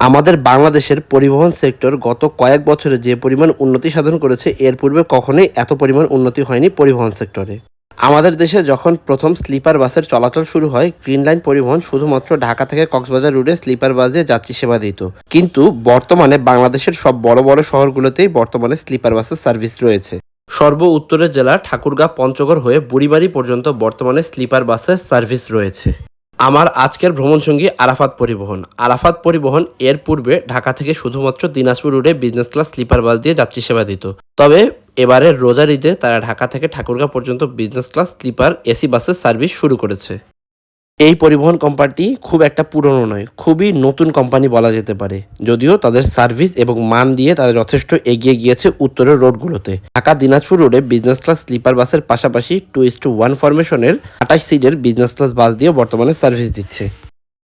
আমাদের বাংলাদেশের পরিবহন সেক্টর গত কয়েক বছরে যে পরিমাণ উন্নতি সাধন করেছে, এর পূর্বে কখনোই এত পরিমাণ উন্নতি হয়নি পরিবহন সেক্টরে। আমাদের দেশে যখন প্রথম স্লিপার বাসের চলাচল শুরু হয়, গ্রিন লাইন পরিবহন শুধুমাত্র ঢাকা থেকে কক্সবাজার রুটে স্লিপার বাস দিয়ে যাত্রী সেবা দিত। কিন্তু বর্তমানে বাংলাদেশের সব বড় বড় শহরগুলোতেই বর্তমানে স্লিপার বাসের সার্ভিস রয়েছে। সর্ব উত্তরের জেলা ঠাকুরগাঁ পঞ্চগড় হয়ে বুড়িবাড়ি পর্যন্ত বর্তমানে স্লিপার বাসের সার্ভিস রয়েছে। আমার আজকের ভ্রমণ সঙ্গী আরাফাত পরিবহন। আরাফাত পরিবহন এর পূর্বে ঢাকা থেকে শুধুমাত্র দিনাজপুর রোডে বিজনেস ক্লাস স্লিপার বাস দিয়ে যাত্রী সেবা দিত। তবে এবারে রোজার ঈদে তারা ঢাকা থেকে ঠাকুরগাঁ পর্যন্ত বিজনেস ক্লাস স্লিপার এসি বাসের সার্ভিস শুরু করেছে। এই পরিবহন কোম্পানিটি খুব একটা পুরনো নয়, খুবই নতুন কোম্পানি বলা যেতে পারে। যদিও তাদের সার্ভিস এবং মান দিয়ে তারা যথেষ্ট এগিয়ে গিয়েছে উত্তরের রোডগুলোতে। ঢাকা দিনাজপুর রোডে বিজনেস ক্লাস স্লিপার বাসের পাশাপাশি টু ইস টু ওয়ান ফরমেশনের আঠাশ সিটের বিজনেস ক্লাস বাস দিয়েও বর্তমানে সার্ভিস দিচ্ছে।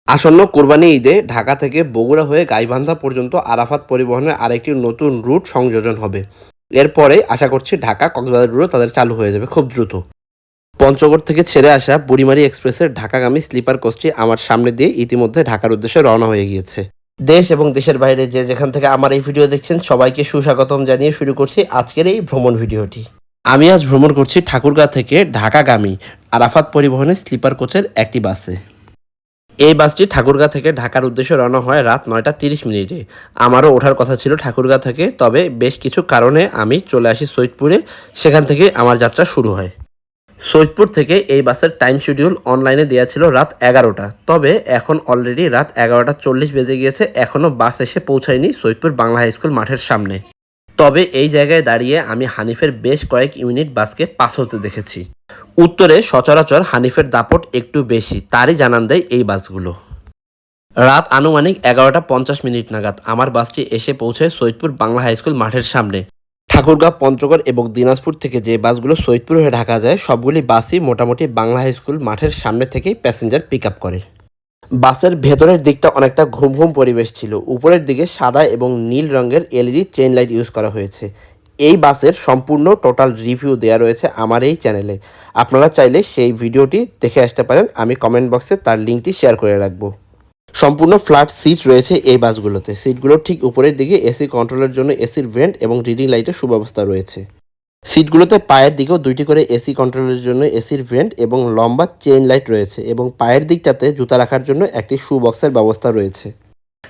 আসন্ন কোরবানি ঈদে ঢাকা থেকে বগুড়া হয়ে গাইবান্ধা পর্যন্ত আরাফাত পরিবহনের আরেকটি নতুন রুট সংযোজন হবে। এরপরে আশা করছি ঢাকা কক্সবাজার রুটও তাদের চালু হয়ে যাবে খুব দ্রুত। পঞ্চগড় থেকে ছেড়ে আসা বুড়িমারি এক্সপ্রেসের ঢাকাগামী স্লিপার কোচটি আমার সামনে দিয়ে ইতিমধ্যে ঢাকার উদ্দেশ্যে রওনা হয়ে গিয়েছে। দেশ এবং দেশের বাইরে যে যেখান থেকে আমার এই ভিডিও দেখছেন সবাইকে সুস্বাগতম জানিয়ে শুরু করছি আজকের এই ভ্রমণ ভিডিওটি। আমি আজ ভ্রমণ করছি ঠাকুরগাঁ থেকে ঢাকাগামী আরাফাত পরিবহনের স্লিপার কোচের একটি বাসে। এই বাসটি ঠাকুরগাঁ থেকে ঢাকার উদ্দেশ্যে রওনা হয় রাত নয়টা তিরিশ মিনিটে। আমারও ওঠার কথা ছিল ঠাকুরগাঁ থেকে তবে বেশ কিছু কারণে আমি চলে আসি সৈয়দপুরে। সেখান থেকে আমার যাত্রা শুরু হয়। সৈয়দপুর থেকে এই বাসের টাইম শিডিউল অনলাইনে দেওয়া ছিল রাত এগারোটা। তবে এখন অলরেডি রাত এগারোটা চল্লিশ বেজে গিয়েছে এখনও বাস এসে পৌঁছায়নি সৈয়দপুর বাংলা হাই স্কুল মাঠের সামনে। তবে এই জায়গায় দাঁড়িয়ে আমি হানিফের বেশ কয়েক ইউনিট বাসকে পাস হতে দেখেছি। উত্তরে সচরাচর হানিফের দাপট একটু বেশি, তারই জানান দেয় এই বাসগুলো। রাত আনুমানিক এগারোটা পঞ্চাশ মিনিট নাগাদ আমার বাসটি এসে পৌঁছায় সৈয়দপুর বাংলা হাই স্কুল মাঠের সামনে। ঠাকুরগাঁ পঞ্চগড় এবং দিনাজপুর থেকে যে বাসগুলো সৈয়দপুর হয়ে ঢাকা যায়, সবগুলি বাসই মোটামুটি বাংলা হাই স্কুল মাঠের সামনে থেকেই প্যাসেঞ্জার পিক আপ করে। বাসের ভেতরের দিকটা অনেকটা ঘুম ঘুম পরিবেশ ছিল। উপরের দিকে সাদা এবং নীল রঙের এলইডি চেইন লাইট ইউজ করা হয়েছে। এই বাসের সম্পূর্ণ টোটাল রিভিউ দেওয়া রয়েছে আমার এই চ্যানেলে আপনারা চাইলে সেই ভিডিওটি দেখে আসতে পারেন। আমি কমেন্ট বক্সে তার লিঙ্কটি শেয়ার করে রাখব। সম্পূর্ণ ফ্ল্যাট সিট রয়েছে এই বাসগুলোতে। সিটগুলোর ঠিক উপরের দিকে এসি কন্ট্রোলের জন্য এসির ভেন্ট এবং রিডিং লাইটের সুব্যবস্থা রয়েছে। সিটগুলোতে পায়ের দিকেও দুইটি করে এসি কন্ট্রোলের জন্য এসির ভেন্ট এবং লম্বা চেইন লাইট রয়েছে এবং পায়ের দিকটাতে জুতা রাখার জন্য একটি শু বক্সের ব্যবস্থা রয়েছে।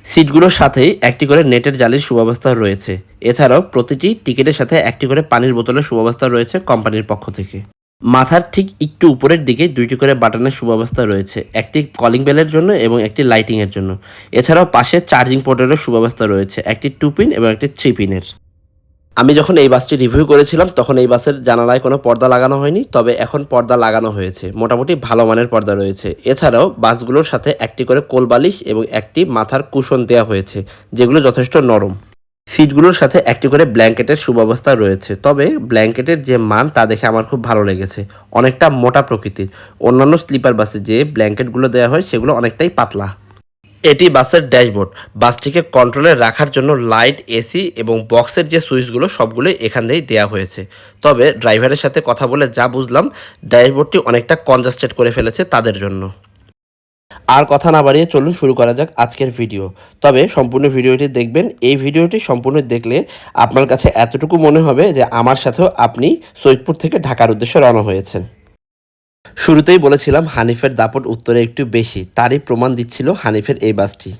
সিটগুলোর সাথেই একটি করে নেটের জালির সুব্যবস্থা রয়েছে। এছাড়াও প্রতিটি টিকিটের সাথে একটি করে পানির বোতলের সুব্যবস্থা রয়েছে কোম্পানির পক্ষ থেকে। মাথার ঠিক একটু উপরের দিকে দুইটি করে বাটনের সুব্যবস্থা রয়েছে, একটি কলিং বেলের জন্য এবং একটি লাইটিংয়ের জন্য। এছাড়াও পাশে চার্জিং পোর্টেরও সুব্যবস্থা রয়েছে, একটি টু পিন এবং একটি থ্রি পিনের আমি যখন এই বাসটি রিভিউ করেছিলাম, তখন এই বাসের জানালায় কোনো পর্দা লাগানো হয়নি, তবে এখন পর্দা লাগানো হয়েছে, মোটামুটি ভালো মানের পর্দা রয়েছে। এছাড়াও বাসগুলোর সাথে একটি করে কোল বালিশ এবং একটি মাথার কুশন দেওয়া হয়েছে, যেগুলো যথেষ্ট নরম। সিটগুলোর সাথে একটি করে ব্ল্যাঙ্কেটের সুব্যবস্থা রয়েছে। তবে ব্ল্যাঙ্কেটের যে মান, তা দেখে আমার খুব ভালো লেগেছে। অনেকটা মোটা প্রকৃতির। অন্যান্য স্লিপার বাসে যে ব্ল্যাঙ্কেটগুলো দেওয়া হয়, সেগুলো অনেকটাই পাতলা। এটি বাসের ড্যাশবোর্ড। বাসটিকে কন্ট্রোলে রাখার জন্য লাইট, এসি এবং বক্সের যে সুইচগুলো, সবগুলোই এখান থেকেই দেওয়া হয়েছে। তবে ড্রাইভারের সাথে কথা বলে যা বুঝলাম, ড্যাশবোর্ডটি অনেকটা কনজাস্টেড করে ফেলেছে তাদের জন্য। আর কথা না বাড়িয়ে চলুন শুরু করা যাক আজকের ভিডিও। তবে সম্পূর্ণ ভিডিওটি দেখবেন। এই ভিডিওটি সম্পূর্ণ দেখলে আপনার কাছে এতটুকু মনে হবে যে আমার সাথেও আপনি সৈয়দপুর থেকে ঢাকার উদ্দেশ্যে রওনা হয়েছেন। শুরুতেই বলেছিলাম হানিফের দাপট উত্তরে একটু বেশি, তারই প্রমাণ দিচ্ছিল হানিফের এই বাসটি।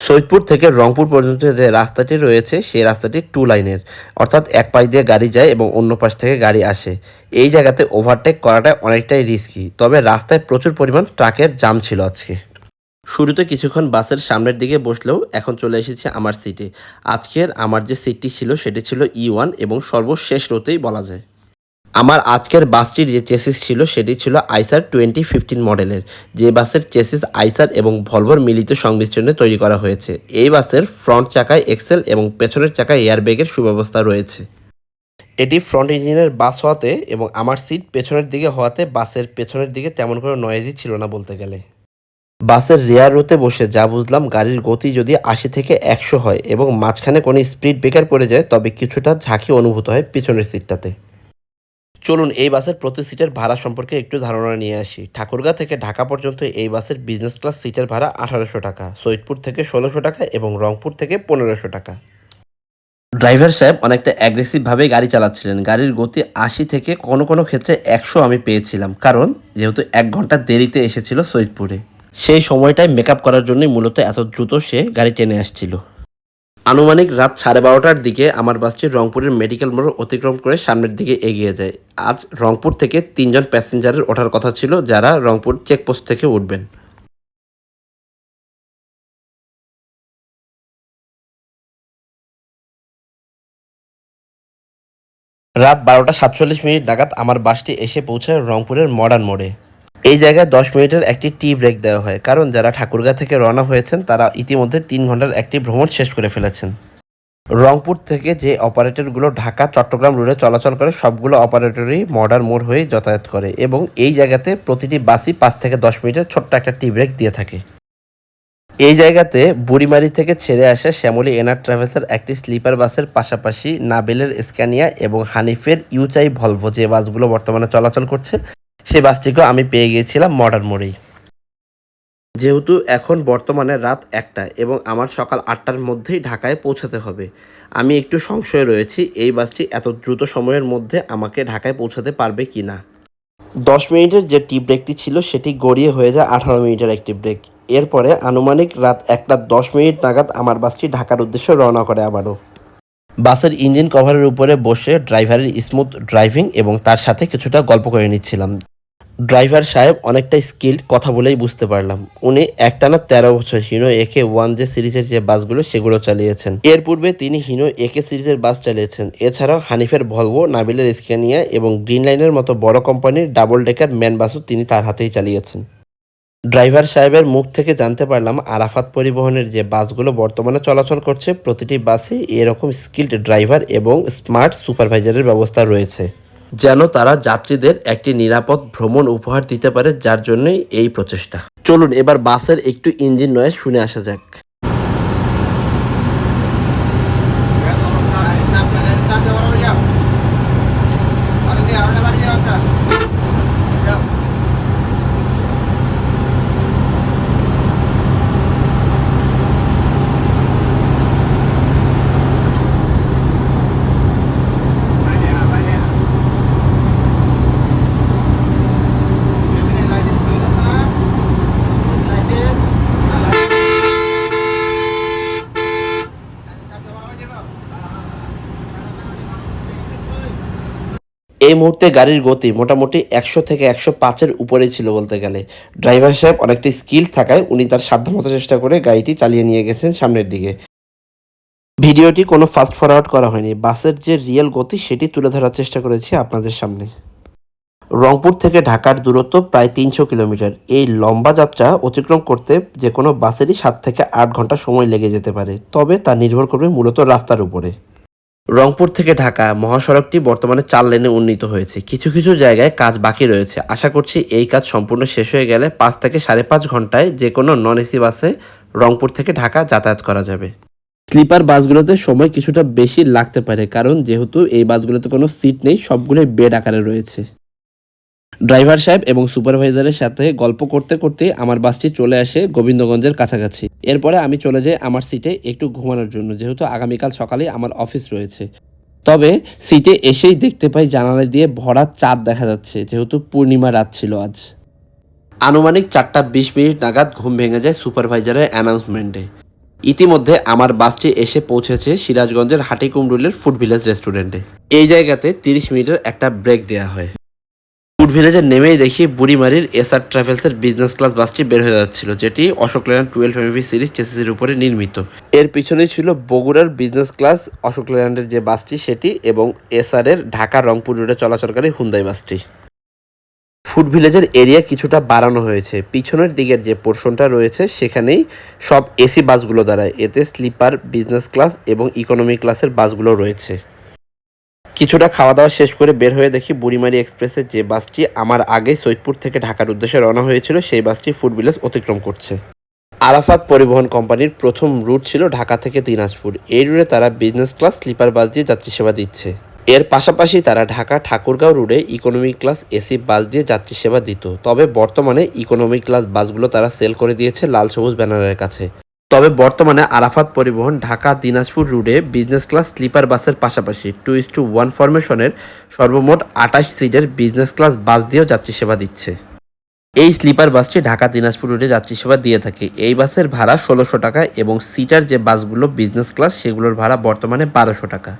সৈয়দপুর থেকে রংপুর পর্যন্ত যে রাস্তাটি রয়েছে, সেই রাস্তাটি টু লাইনের অর্থাৎ এক পাশ দিয়ে গাড়ি যায় এবং অন্য পাশ থেকে গাড়ি আসে। এই জায়গাতে ওভারটেক করাটা অনেকটাই রিস্কি তবে রাস্তায় প্রচুর পরিমাণ ট্রাকের জাম ছিল আজকে। শুরুতে কিছুক্ষণ বাসের সামনের দিকে বসলেও এখন চলে এসেছি আমার সিটে আজকের আমার যে সিটটি ছিল, সেটি ছিল ই ওয়ান এবং সর্বশেষ রোতেই বলা যায়। আমার আজকের বাসটির যে চেসিস ছিল, সেটি ছিল আইসার টোয়েন্টি ফিফটিন মডেলের। যে বাসের চেসিস আইসার এবং ভলভোর মিলিত সংমিশ্রণে তৈরি করা হয়েছে। এই বাসের ফ্রন্ট চাকায় এক্সেল এবং পেছনের চাকায় এয়ারব্যাগের সুব্যবস্থা রয়েছে। এটি ফ্রন্ট ইঞ্জিনের বাস হওয়াতে এবং আমার সিট পেছনের দিকে হওয়াতে বাসের পেছনের দিকে তেমন কোনো নয়েজই ছিল না বলতে গেলে। বাসের রেয়ার রোতে বসে যা বুঝলাম, গাড়ির গতি যদি আশি থেকে একশো হয় এবং মাঝখানে কোনো স্পিড ব্রেকার পড়ে যায়, তবে কিছুটা ঝাঁকি অনুভূত হয় পিছনের সিটটাতে চলুন এই বাসের প্রতি সিটের ভাড়া সম্পর্কে একটু ধারণা নিয়ে আসি। ঠাকুরগাঁ থেকে ঢাকা পর্যন্ত এই বাসের বিজনেস ক্লাস সিটের ভাড়া আঠারোশো টাকা, সৈয়দপুর থেকে ষোলোশো টাকা এবং রংপুর থেকে পনেরোশো টাকা। ড্রাইভার সাহেব অনেকটা অ্যাগ্রেসিভভাবে গাড়ি চালাচ্ছিলেন। গাড়ির গতি আশি থেকে কোনো কোনো ক্ষেত্রে একশো আমি পেয়েছিলাম। কারণ যেহেতু এক ঘণ্টা দেরিতে এসেছিল সৈয়দপুরে। সেই সময়টায় মেকআপ করার জন্যই মূলত এত দ্রুত সে গাড়ি টেনে আসছিল। আনুমানিক রাত সাড়ে বারোটার দিকে আমার বাসটি রংপুরের মেডিকেল মোড় অতিক্রম করে সামনের দিকে এগিয়ে যায়। আজ রংপুর থেকে তিনজন প্যাসেঞ্জারের ওঠার কথা ছিল যারা রংপুর চেকপোস্ট থেকে উঠবেন। রাত বারোটা সাতচল্লিশ মিনিট নাগাদ আমার বাসটি এসে পৌঁছায় রংপুরের মডার্ন মোড়ে। এই জায়গায় দশ মিনিটের একটি টি ব্রেক দেওয়া হয়। কারণ যারা ঠাকুরগাঁ থেকে রওনা হয়েছেন, তারা ইতিমধ্যে তিন ঘণ্টার একটি ভ্রমণ শেষ করে ফেলেছেন। রংপুর থেকে যে অপারেটরগুলো ঢাকা, চট্টগ্রাম রোডে চলাচল করে, সবগুলো অপারেটরই মডার্ন মোড় হয়ে যাতায়াত করে এবং এই জায়গাতে প্রতিটি বাসই পাঁচ থেকে দশ মিনিটের ছোট্ট একটা টি ব্রেক দিয়ে থাকে। এই জায়গাতে বুড়িমারি থেকে ছেড়ে আসা শ্যামলী এনার ট্রাভেলসের একটি স্লিপার বাসের পাশাপাশি নাবেলের স্ক্যানিয়া এবং হানিফের ইউচাই ভলভো যে বাসগুলো বর্তমানে চলাচল করছে সেই বাসটিকেও আমি পেয়ে গিয়েছিলাম মডার্ন মোড়েই। যেহেতু এখন বর্তমানে রাত একটা এবং আমার সকাল আটটার মধ্যেই ঢাকায় পৌঁছাতে হবে, আমি একটু সংশয়ে রয়েছি এই বাসটি এত দ্রুত সময়ের মধ্যে আমাকে ঢাকায় পৌঁছাতে পারবে কি না। দশ মিনিটের যে টি ব্রেকটি ছিল সেটি গড়িয়ে হয়ে যায় আঠারো মিনিটের একটি ব্রেক। এরপরে আনুমানিক রাত একটা দশ মিনিট নাগাদ আমার বাসটি ঢাকার উদ্দেশ্যে রওনা করে আবারও। বাসের ইঞ্জিন কভারের উপরে বসে ড্রাইভারের স্মুথ ড্রাইভিং এবং তার সাথে কিছুটা গল্প করে নিচ্ছিলাম। ড্রাইভার সাহেব অনেকটা স্কিল্ড কথা বলেই বুঝতে পারলাম। উনি একটানা তেরো বছর হিনো একে ওয়ান যে সিরিজের যে বাসগুলো সেগুলো চালিয়েছেন। এর পূর্বে তিনি হিনো একে সিরিজের বাস চালিয়েছেন। এছাড়াও হানিফের ভলভো, নাবিলের স্ক্যানিয়া এবং গ্রিন লাইনের মতো বড় কোম্পানির ডাবল ডেকার ম্যান বাসও তিনি তার হাতেই চালিয়েছেন। ড্রাইভার সাহেবের মুখ থেকে জানতে পারলাম, আরাফাত পরিবহনের যে বাসগুলো বর্তমানে চলাচল করছে, প্রতিটি বাসে এরকম স্কিল্ড ড্রাইভার এবং স্মার্ট সুপারভাইজারের ব্যবস্থা রয়েছে। যেন তারা যাত্রীদের একটি নিরাপদ ভ্রমণ উপহার দিতে পারে যার জন্যই এই প্রচেষ্টা। চলুন, এবার বাসের একটু ইঞ্জিন নয়, শুনে আসা যাক। এই মুহূর্তে গাড়ির গতি মোটামুটি একশো থেকে একশো পাঁচের উপরেই ছিল বলতে গেলে। ড্রাইভার সাহেব অনেকটি স্কিল থাকায় উনি তার সাধ্যমতো চেষ্টা করে গাড়িটি চালিয়ে নিয়ে গেছেন সামনের দিকে। ভিডিওটি কোনো ফাস্ট ফরওয়ার্ড করা হয়নি। বাসের যে রিয়েল গতি সেটি তুলে ধরার চেষ্টা করেছি আপনাদের সামনে। রংপুর থেকে ঢাকার দূরত্ব প্রায় তিনশো কিলোমিটার। এই লম্বা যাত্রা অতিক্রম করতে যে কোনো বাসেরই সাত থেকে আট ঘণ্টা সময় লেগে যেতে পারে। তবে তা নির্ভর করবে মূলত রাস্তার উপরে। রংপুর থেকে ঢাকা মহাসড়কটি বর্তমানে চার লেনে উন্নীত হয়েছে। কিছু কিছু জায়গায় কাজ বাকি রয়েছে। আশা করছি এই কাজ সম্পূর্ণ শেষ হয়ে গেলে পাঁচ থেকে সাড়ে পাঁচ ঘন্টায় যে কোনো নন এসি বাসে রংপুর থেকে ঢাকা যাতায়াত করা যাবে। স্লিপার বাসগুলোতে সময় কিছুটা বেশি লাগতে পারে, কারণ যেহেতু এই বাসগুলোতে কোনো সিট নেই, সবগুলোই বেড আকারে রয়েছে। ড্রাইভার সাহেব এবং সুপারভাইজারের সাথে গল্প করতে করতে আমার বাসটি চলে আসে গোবিন্দগঞ্জের কাছাকাছি। এরপরে আমি চলে যাই আমার সিটে একটু ঘুমানোর জন্য, যেহেতু আগামীকাল সকালে আমার অফিস রয়েছে। তবে সিটে এসেই দেখতে পাই জানালা দিয়ে ভরা চাঁদ দেখা যাচ্ছে, যেহেতু পূর্ণিমা রাত ছিল আজ। আনুমানিক চারটা বিশ মিনিট নাগাদ ঘুম ভেঙে যায় সুপারভাইজারের অ্যানাউন্সমেন্টে। ইতিমধ্যে আমার বাসটি এসে পৌঁছেছে সিরাজগঞ্জের হাটিকুমরুলের ফুড ভিলেজ রেস্টুরেন্টে। এই জায়গাতে তিরিশ মিনিটের একটা ব্রেক দেওয়া হয়। ফুড ভিলেজে নেমেই দেখি বুড়িমারির এসআর ট্রাভেলসের বিজনেস ক্লাস বাসটি বের হয়ে যাচ্ছিল, যেটি Ashok Leyland twelve MB series চেসিসের উপরে নির্মিত। এর পিছনেই ছিল বগুড়ার বিজনেস ক্লাস, অশোক লেল্যান্ডের যে বাসটি সেটি এবং এসআর এর ঢাকা রংপুর রোডে চলাচলকারী হুন্দাই বাসটি। ফুড ভিলেজের এরিয়া কিছুটা বাড়ানো হয়েছে। পিছনের দিকের যে পোর্শনটা রয়েছে, সেখানেই সব এসি বাসগুলো দাঁড়ায়। এতে স্লিপার, বিজনেস ক্লাস এবং ইকোনমি ক্লাসের বাসগুলো রয়েছে। কিছুটা খাওয়া দাওয়া শেষ করে বের হয়ে দেখি বুড়িমারি এক্সপ্রেসের যে বাসটি আমার আগে সৈয়দপুর থেকে ঢাকার উদ্দেশ্যে রওনা হয়েছিল, সেই বাসটি ফুড ভিলেজ অতিক্রম করছে। আরাফাত পরিবহন কোম্পানির প্রথম রুট ছিল ঢাকা থেকে দিনাজপুর। এই রুটে তারা বিজনেস ক্লাস স্লিপার বাস দিয়ে যাত্রী সেবা দিচ্ছে। এর পাশাপাশি তারা ঢাকা ঠাকুরগাঁও রোডে ইকোনমি ক্লাস এসি বাস দিয়ে যাত্রী সেবা দিত। তবে বর্তমানে ইকোনমি ক্লাস বাসগুলো তারা সেল করে দিয়েছে লাল সবুজ ব্যানারের কাছে। তবে বর্তমানে আরাফাত পরিবহন ঢাকা দিনাজপুর রুটে বিজনেস ক্লাস স্লিপার বাসের পাশাপাশি টু ইস টু ওয়ান ফরমেশনের সর্বমোট আঠাশ সিটের বিজনেস ক্লাস বাস দিয়েও যাত্রী সেবা দিচ্ছে। এই স্লিপার বাসটি ঢাকা দিনাজপুর রুটে যাত্রী সেবা দিয়ে থাকে। এই বাসের ভাড়া ষোলোশো টাকা এবং সিটার যে বাসগুলো বিজনেস ক্লাস সেগুলোর ভাড়া বর্তমানে বারোশো টাকা।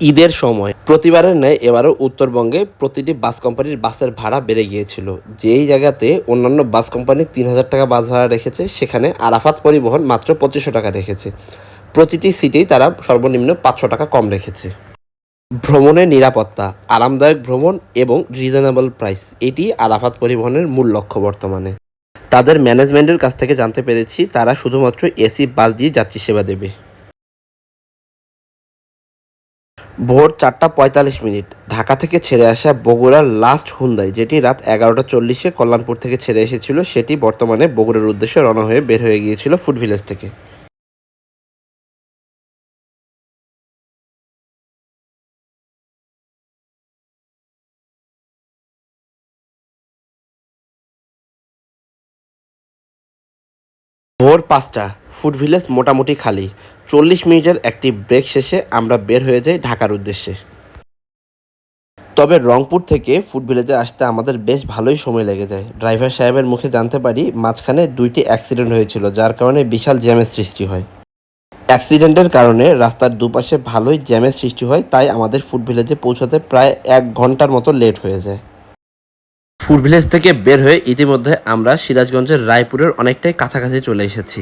ঈদের সময় প্রতিবারের ন্যায় এবারও উত্তরবঙ্গে প্রতিটি বাস কোম্পানির বাসের ভাড়া বেড়ে গিয়েছিল। যেই জায়গাতে অন্যান্য বাস কোম্পানি তিন হাজার টাকা বাস ভাড়া রেখেছে, সেখানে আরাফাত পরিবহন মাত্র পঁচিশশো টাকা রেখেছে। প্রতিটি সিটেই তারা সর্বনিম্ন পাঁচশো টাকা কম রেখেছে। ভ্রমণের নিরাপত্তা, আরামদায়ক ভ্রমণ এবং রিজনেবল প্রাইস এটি আরাফাত পরিবহনের মূল লক্ষ্য বর্তমানে। তাদের ম্যানেজমেন্টের কাছ থেকে জানতে পেরেছি, তারা শুধুমাত্র এসি, বাস দিয়ে যাত্রী সেবা দেবে। ভোর চারটা পঁয়তাল্লিশ মিনিট। ঢাকা থেকে ছেড়ে আসা বগুড়ার লাস্ট হুন্দাই, যেটি রাত এগারোটা চল্লিশে কল্যাণপুর থেকে ছেড়ে এসেছিল, সেটি বর্তমানে বগুড়ার উদ্দেশ্যে রওনা হয়ে বের হয়ে গিয়েছিল ফুড ভিলেজ থেকে। ভোর পাঁচটা, ফুড ভিলেজ মোটামুটি খালি। চল্লিশ মিনিটের একটি ব্রেক শেষে আমরা বের হয়ে যাই ঢাকার উদ্দেশ্যে। তবে রংপুর থেকে ফুড ভিলেজে আসতে আমাদের বেশ ভালোই সময় লেগে যায়। ড্রাইভার সাহেবের মুখে জানতে পারি মাঝখানে দুইটি অ্যাক্সিডেন্ট হয়েছিল, যার কারণে বিশাল জ্যামের সৃষ্টি হয়। অ্যাক্সিডেন্টের কারণে রাস্তার দুপাশে ভালোই জ্যামের সৃষ্টি হয়, তাই আমাদের ফুড ভিলেজে পৌঁছাতে প্রায় এক ঘণ্টার মতো লেট হয়ে যায়। ফুড ভিলেজ থেকে বের হয়ে ইতিমধ্যে আমরা সিরাজগঞ্জের রায়পুরের অনেকটাই কাছাকাছি চলে এসেছি।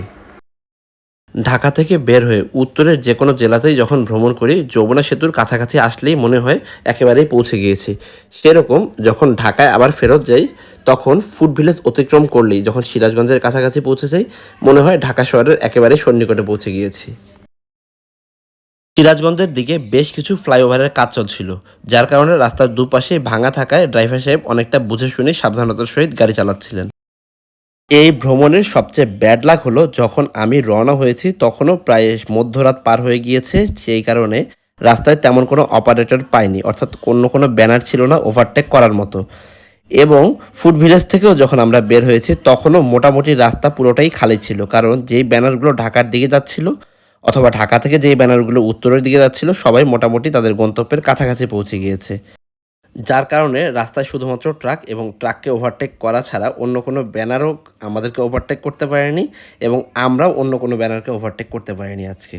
ঢাকা থেকে বের হয়ে উত্তরের যে কোনো জেলাতেই যখন ভ্রমণ করি, যমুনা সেতুর কাছাকাছি আসলেই মনে হয় একেবারেই পৌঁছে গিয়েছি। সেরকম যখন ঢাকায় আবার ফেরত যাই, তখন ফুড ভিলেজ অতিক্রম করলেই, যখন সিরাজগঞ্জের কাছাকাছি পৌঁছে যাই, মনে হয় ঢাকা শহরের একেবারেই সন্নিকটে পৌঁছে গিয়েছি। সিরাজগঞ্জের দিকে বেশ কিছু ফ্লাইওভারের কাজ চলছিল, যার কারণে রাস্তার দুপাশে ভাঙা থাকায় ড্রাইভার সাহেব অনেকটা বুঝে শুনে সাবধানতার সহিত গাড়ি চালাচ্ছিলেন। এই ভ্রমণের সবচেয়ে ব্যাড লাক হলো যখন আমি রওনা হয়েছি, তখনও প্রায় মধ্যরাত পার হয়ে গিয়েছে, সেই কারণে রাস্তায় তেমন কোনো অপারেটর পাইনি। অর্থাৎ অন্য কোনো ব্যানার ছিল না ওভারটেক করার মতো। এবং ফুড ভিলেজ থেকেও যখন আমরা বের হয়েছি, তখনও মোটামুটি রাস্তা পুরোটাই খালি ছিল। কারণ যেই ব্যানারগুলো ঢাকার দিকে যাচ্ছিল অথবা ঢাকা থেকে যেই ব্যানারগুলো উত্তরের দিকে যাচ্ছিল, সবাই মোটামুটি তাদের গন্তব্যের কাছাকাছি পৌঁছে গিয়েছে। যার কারণে রাস্তায় শুধুমাত্র ট্রাক এবং ট্রাককে ওভারটেক করা ছাড়া অন্য কোনো ব্যানারও আমাদেরকে ওভারটেক করতে পারেনি এবং আমরাও অন্য কোনো ব্যানারকে ওভারটেক করতে পারিনি আজকে।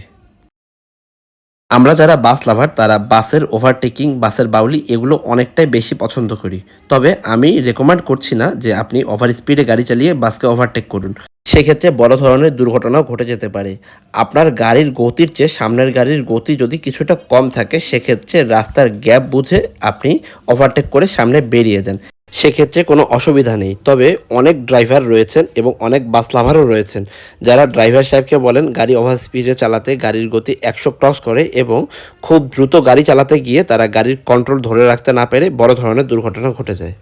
আমরা যারা বাস লাভার, তারা বাসের ওভারটেকিং বাসের বাউলি এগুলো অনেকটাই বেশি পছন্দ করি। তবে আমি রেকমেন্ড করছি না যে আপনি ওভার স্পিডে গাড়ি চালিয়ে বাসকে ওভারটেক করুন। সেক্ষেত্রে বড় ধরনের দুর্ঘটনাও ঘটে যেতে পারে। আপনার গাড়ির গতির চেয়ে সামনের গাড়ির গতি যদি কিছুটা কম থাকে, সেক্ষেত্রে রাস্তার গ্যাপ বুঝে আপনি ওভারটেক করে সামনে বেরিয়ে যান। সেক্ষেত্রে কোনো অসুবিধা নেই। তবে অনেক ড্রাইভার রয়েছেন এবং অনেক বাস লাভারও রয়েছেন। যারা ড্রাইভার সাহেবকে বলেন, গাড়ি ওভার স্পিডে চালাতে গাড়ির গতি একশো ক্রস করে এবং খুব দ্রুত গাড়ি চালাতে গিয়ে তারা গাড়ির কন্ট্রোল ধরে রাখতে না পেরে বড় ধরনের দুর্ঘটনা ঘটে যায়।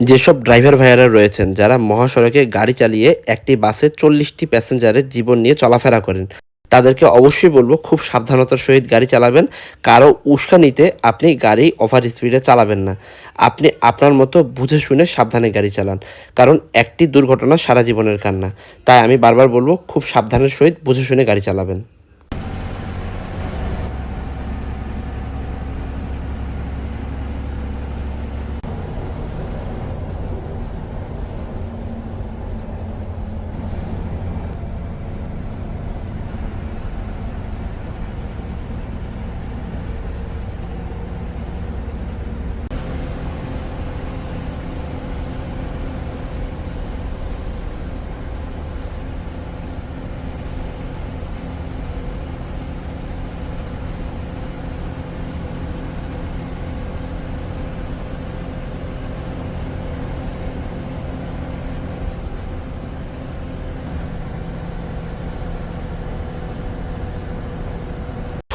যেসব ড্রাইভার ভাইয়ারা রয়েছেন, যারা মহাসড়কে গাড়ি চালিয়ে একটি বাসে চল্লিশটি প্যাসেঞ্জারের জীবন নিয়ে চলাফেরা করেন, তাদেরকে অবশ্যই বলব খুব সাবধানতার সহিত গাড়ি চালাবেন। কারও উস্কানিতে আপনি গাড়ি ওভার স্পিডে চালাবেন না। আপনি আপনার মতো বুঝে শুনে সাবধানে গাড়ি চালান, কারণ একটি দুর্ঘটনা সারা জীবনের কান্না। তাই আমি বারবার বলব, খুব সাবধানের সহিত বুঝে শুনে গাড়ি চালাবেন।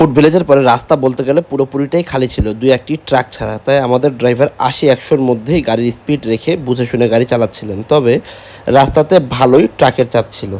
ফুড ভিলেজের পরে রাস্তা বলতে গেলে পুরোপুরিটাই খালি ছিল দু একটি ট্রাক ছাড়া। তাই আমাদের ড্রাইভার আশি একশোর মধ্যেই গাড়ির স্পিড রেখে বুঝে শুনে গাড়ি চালাচ্ছিলেন। তবে রাস্তাতে ভালোই ট্রাকের চাপ ছিল।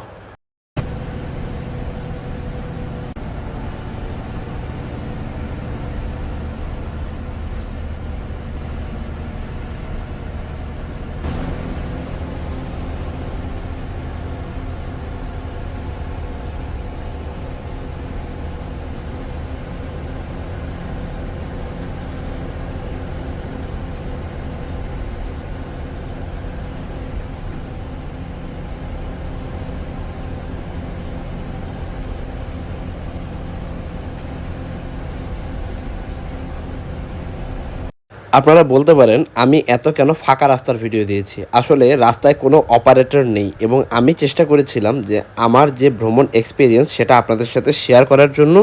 আপনারা বলতে পারেন, আমি এত কেন ফাঁকা রাস্তার ভিডিও দিয়েছি? আসলে রাস্তায় কোনো অপারেটর নেই এবং আমি চেষ্টা করেছিলাম যে আমার যে ভ্রমণ এক্সপিরিয়েন্স সেটা আপনাদের সাথে শেয়ার করার জন্য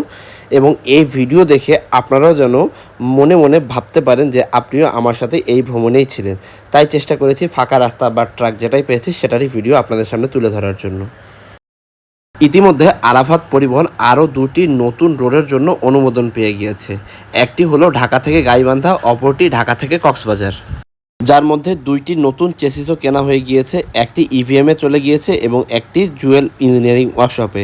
এবং এই ভিডিও দেখে আপনারাও যেন মনে মনে ভাবতে পারেন যে আপনিও আমার সাথে এই ভ্রমণেই ছিলেন। তাই চেষ্টা করেছি ফাঁকা রাস্তা বা ট্রাক যেটাই পেয়েছি সেটারই ভিডিও আপনাদের সামনে তুলে ধরার জন্য। ইতিমধ্যে আরাফাত পরিবহন আরও দুটি নতুন রোডের জন্য অনুমোদন পেয়ে গিয়েছে। একটি হলো ঢাকা থেকে গাইবান্ধা, অপরটি ঢাকা থেকে কক্সবাজার। যার মধ্যে দুইটি নতুন চেসিসও কেনা হয়ে গিয়েছে, একটি ইভিএমে চলে গিয়েছে এবং একটি জুয়েল ইঞ্জিনিয়ারিং ওয়ার্কশপে।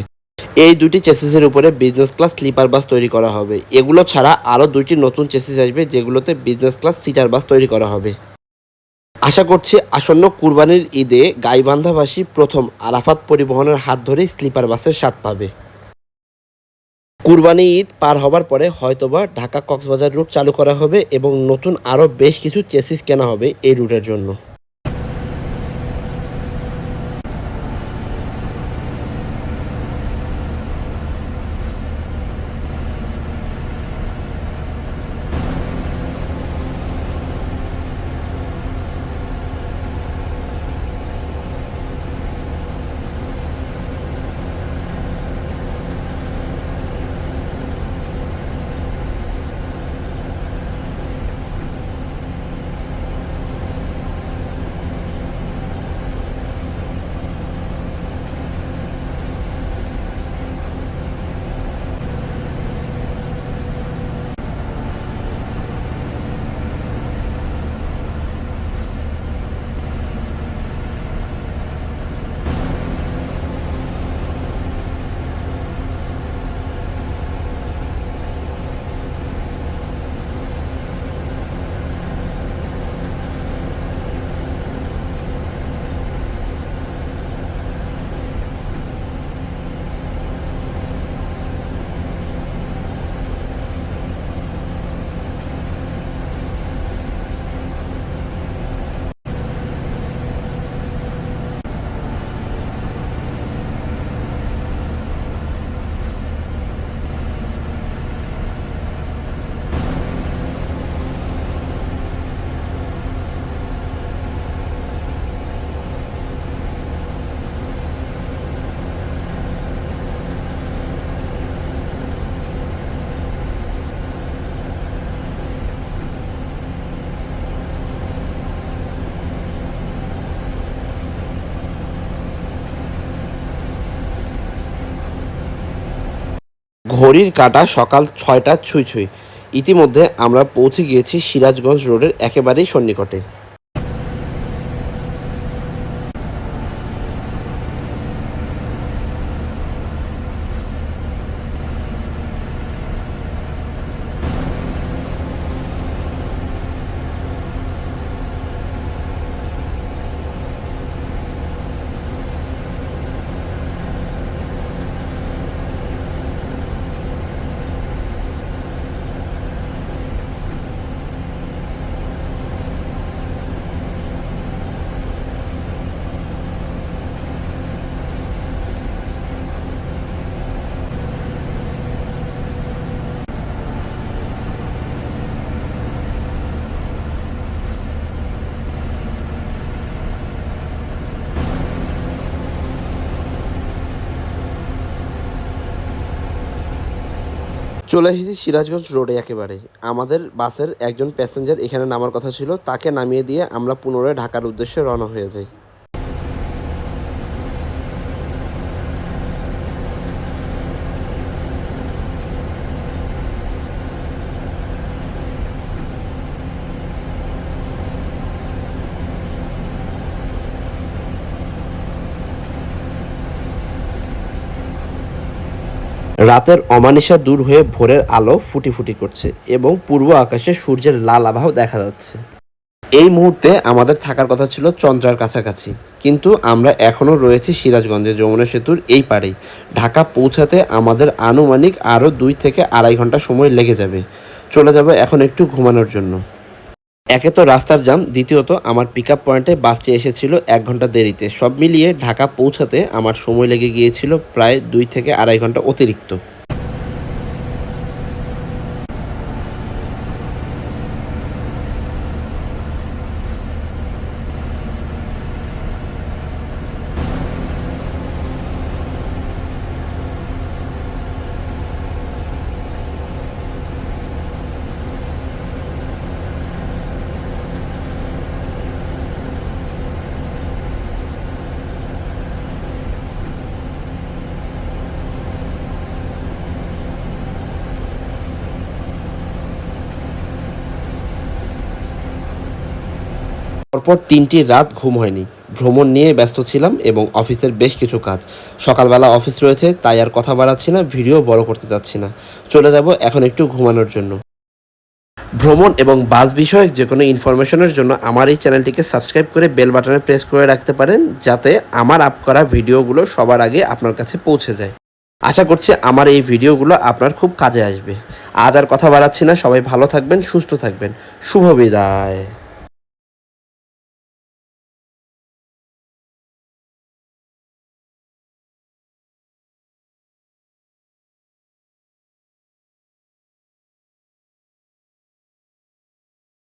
এই দুটি চেসিসের উপরে বিজনেস ক্লাস স্লিপার বাস তৈরি করা হবে। এগুলো ছাড়া আরও দুইটি নতুন চেসিস আসবে যেগুলোতে বিজনেস ক্লাস সিটার বাস তৈরি করা হবে। আশা করছি আসন্ন কুরবানির ঈদে গাইবান্ধাবাসী প্রথম আরাফাত পরিবহনের হাত ধরে স্লিপার বাসের স্বাদ পাবে। কুরবানি ঈদ পার হবার পরে হয়তোবা ঢাকা কক্সবাজার রুট চালু করা হবে এবং নতুন আরও বেশ কিছু চেসিস কেনা হবে এই রুটের জন্য। ঘড়ির কাটা সকাল ছয়টা ছুঁই ছুঁই। ইতিমধ্যে আমরা পৌঁছে গিয়েছি সিরাজগঞ্জ রোডের একেবারেই সন্নিকটে। চলে এসেছি সিরাজগঞ্জ রোডে একেবারে। আমাদের বাসের একজন প্যাসেঞ্জার এখানে নামার কথা ছিল, তাকে নামিয়ে দিয়ে আমরা পুনরায় ঢাকার উদ্দেশ্যে রওনা হয়ে যাই। রাতের অমানিসা দূর হয়ে ভোরের আলো ফুটি ফুটি করছে এবং পূর্ব আকাশে সূর্যের লাল আভাও দেখা যাচ্ছে। এই মুহূর্তে আমাদের থাকার কথা ছিল চন্দ্রার কাছাকাছি। কিন্তু আমরা এখনও রয়েছি সিরাজগঞ্জে যমুনা সেতুর এই পাড়েই। ঢাকা পৌঁছাতে আমাদের আনুমানিক আরও দুই থেকে আড়াই ঘণ্টা সময় লেগে যাবে। চলে যাবে এখন একটু ঘুমানোর জন্য। একে তো রাস্তার জাম, দ্বিতীয়ত আমার পিক আপ পয়েন্টে বাসটি এসেছিল এক ঘণ্টা দেরিতে। সব মিলিয়ে ঢাকা পৌঁছাতে আমার সময় লেগে গিয়েছিল প্রায় দুই থেকে আড়াই ঘণ্টা অতিরিক্ত। পরপর তিনটি রাত ঘুম হয়নি। ভ্রমণ নিয়ে ব্যস্ত ছিলাম এবং অফিসের বেশ কিছু কাজ। সকালবেলা অফিস রয়েছে, তাই আর কথা বাড়াচ্ছি না, ভিডিও বড় করতে চাচ্ছি না। চলে যাব এখন একটু ঘুমানোর জন্য। ভ্রমণ এবং বাস বিষয়ক যে কোনো ইনফরমেশনের জন্য আমার এই চ্যানেলটিকে সাবস্ক্রাইব করে বেল বাটনে প্রেস করে রাখতে পারেন, যাতে আমার আপ করা ভিডিওগুলো সবার আগে আপনার কাছে পৌঁছে যায়। আশা করছি আমার এই ভিডিওগুলো আপনার খুব কাজে আসবে। আজ আর কথা বাড়াচ্ছি না, সবাই ভালো থাকবেন, সুস্থ থাকবেন। শুভ বিদায়।